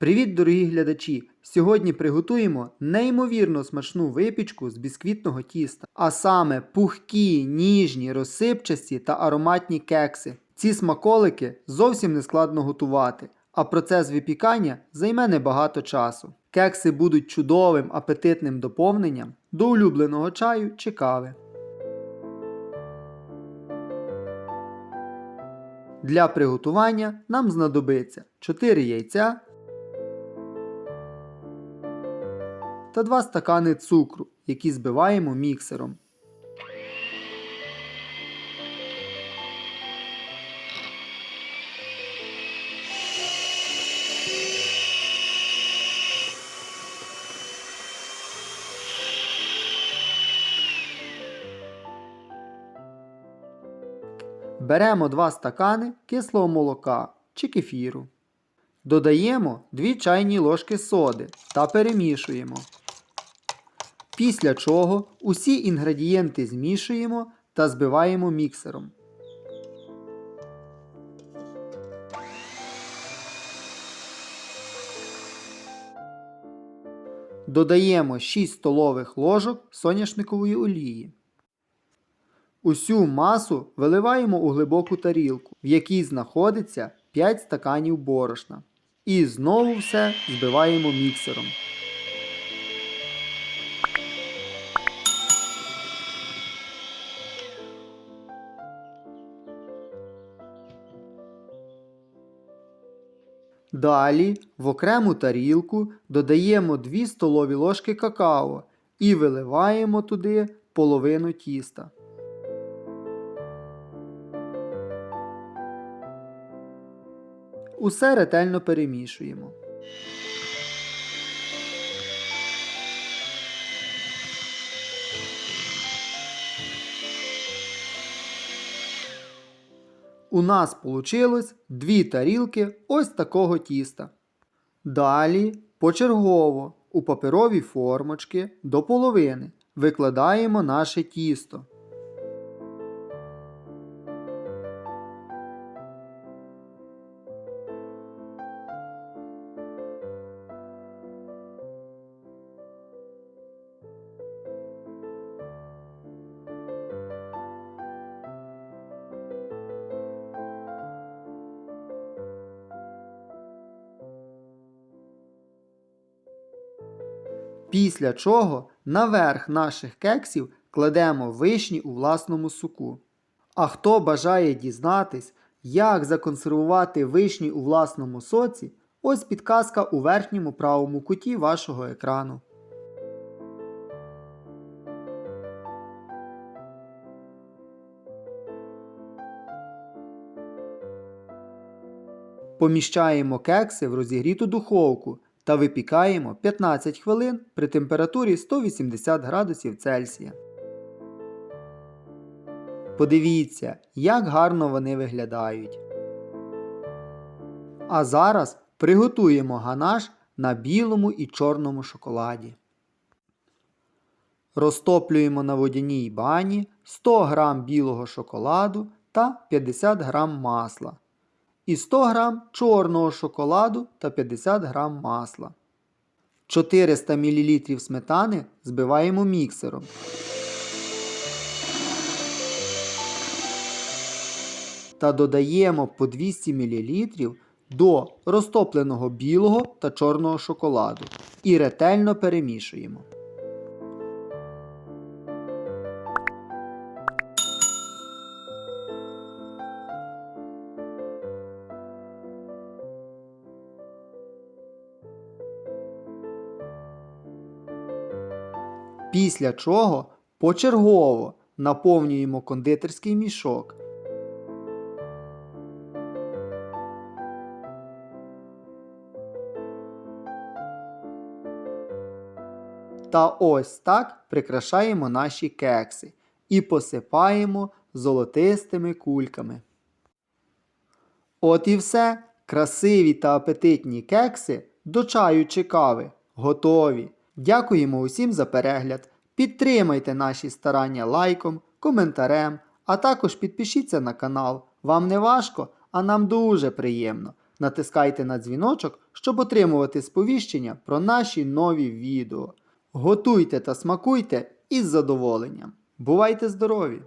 Привіт, дорогі глядачі! Сьогодні приготуємо неймовірно смачну випічку з бісквітного тіста, а саме пухкі, ніжні, розсипчасті та ароматні кекси. Ці смаколики зовсім не складно готувати, а процес випікання займе небагато часу. Кекси будуть чудовим апетитним доповненням до улюбленого чаю чи кави. Для приготування нам знадобиться 4 яйця та 2 стакани цукру, які збиваємо міксером. Беремо 2 стакани кислого молока чи кефіру. Додаємо 2 чайні ложки соди та перемішуємо. Після чого усі інгредієнти змішуємо та збиваємо міксером. Додаємо 6 столових ложок соняшникової олії. Усю масу виливаємо у глибоку тарілку, в якій знаходиться 5 стаканів борошна. І знову все збиваємо міксером. Далі в окрему тарілку додаємо 2 столові ложки какао і виливаємо туди половину тіста. Усе ретельно перемішуємо. У нас вийшло дві тарілки ось такого тіста. Далі почергово у паперові формочки до половини викладаємо наше тісто. Після чого наверх наших кексів кладемо вишні у власному соку. А хто бажає дізнатись, як законсервувати вишні у власному соці, ось підказка у верхньому правому куті вашого екрану. Поміщаємо кекси в розігріту духовку та випікаємо 15 хвилин при температурі 180 градусів Цельсія. Подивіться, як гарно вони виглядають. А зараз приготуємо ганаш на білому і чорному шоколаді. Розтоплюємо на водяній бані 100 г білого шоколаду та 50 г масла і 100 г чорного шоколаду та 50 г масла. 400 мл сметани збиваємо міксером. Та додаємо по 200 мл до розтопленого білого та чорного шоколаду і ретельно перемішуємо. Після чого почергово наповнюємо кондитерський мішок. Та ось так прикрашаємо наші кекси і посипаємо золотистими кульками. От і все. Красиві та апетитні кекси до чаю чи кави готові. Дякуємо усім за перегляд. Підтримайте наші старання лайком, коментарем, а також підпишіться на канал. Вам не важко, а нам дуже приємно. Натискайте на дзвіночок, щоб отримувати сповіщення про наші нові відео. Готуйте та смакуйте із задоволенням. Бувайте здорові!